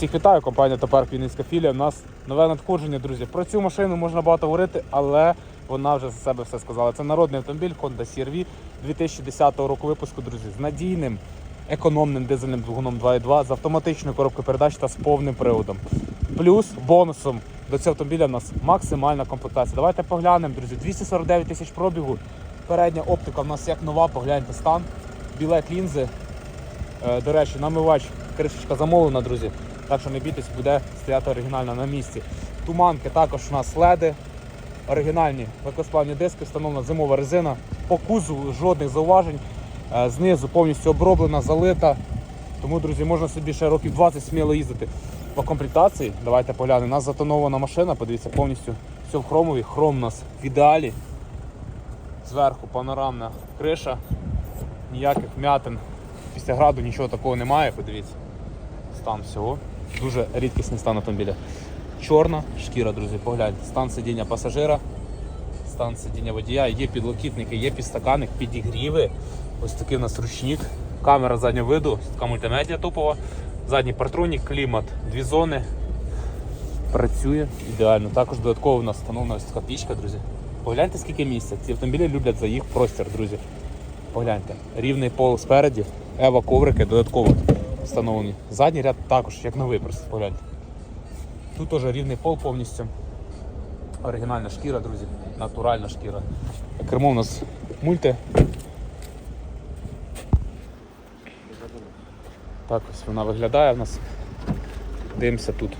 Всіх вітаю, компанія Топарк Вінницька філія. У нас нове надходження, друзі. Про цю машину можна багато говорити, але вона вже за себе все сказала. Це народний автомобіль Honda CR-V 2010 року випуску, друзі, з надійним, економним дизельним двигуном 2.2, з автоматичною коробкою передач та з повним приводом. Плюс бонусом до цього автомобіля в нас максимальна комплектація. Давайте поглянемо, друзі. 249 тисяч пробігу. Передня оптика в нас як нова, погляньте стан. Білет лінзи. Е, До речі, намивач, кришечка замовлена, друзі. Так що не бійтесь, буде стояти оригінально на місці. Туманки також у нас леди. Оригінальні легкосплавні диски, встановлена зимова резина. По кузову жодних зауважень. Е, Знизу повністю оброблена, залита. Тому, друзі, можна собі ще років 20 сміло їздити по комплектації. Давайте поглянемо. У нас затонована машина, подивіться, повністю все в хромові. Хром у нас в ідеалі. Зверху панорамна криша, ніяких вмятин. Після граду нічого такого немає, подивіться. Стан всього. Дуже рідкісний стан автомобіля. Чорна шкіра, друзі, погляньте. Стан сидіння пасажира, стан сидіння водія, є підлокітники, є підстаканник, підігріви. Ось такий у нас ручник. Камера заднього виду, така мультимедіа топова. Задній партронік, клімат, дві зони. Працює ідеально. Також додатково у нас встановлена ось така пічка, друзі. Погляньте, скільки місця. Ці автомобілі люблять за їх простір, друзі. Погляньте, рівний пол спереді, ева коврики додатково встановлені. Задній ряд також, як новий, просто погляньте. Тут теж рівний пол повністю. Оригінальна шкіра, друзі, натуральна шкіра. Кермо у нас мульти. Так ось вона виглядає в нас. Дивимося тут.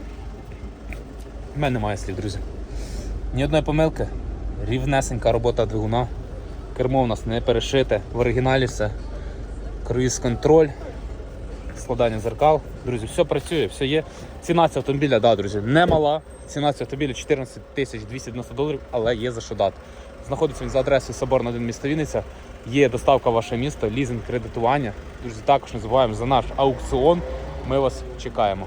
У мене немає слів, друзі. Ні одної помилки. Рівнесенька робота двигуна. Кермо у нас не перешите, в оригіналі все. Круїз контроль, складання зеркал. Друзі, все працює, все є. Ціна цього автомобіля, да, друзі, не мала. Ціна цього автомобіля 14 тисяч 290 доларів, але є за що дати. Знаходиться він за адресою Соборна 1 місто Вінниця. Є доставка в ваше місто, лізинг, кредитування. Друзі, також не забуваємо за наш аукціон. Ми вас чекаємо.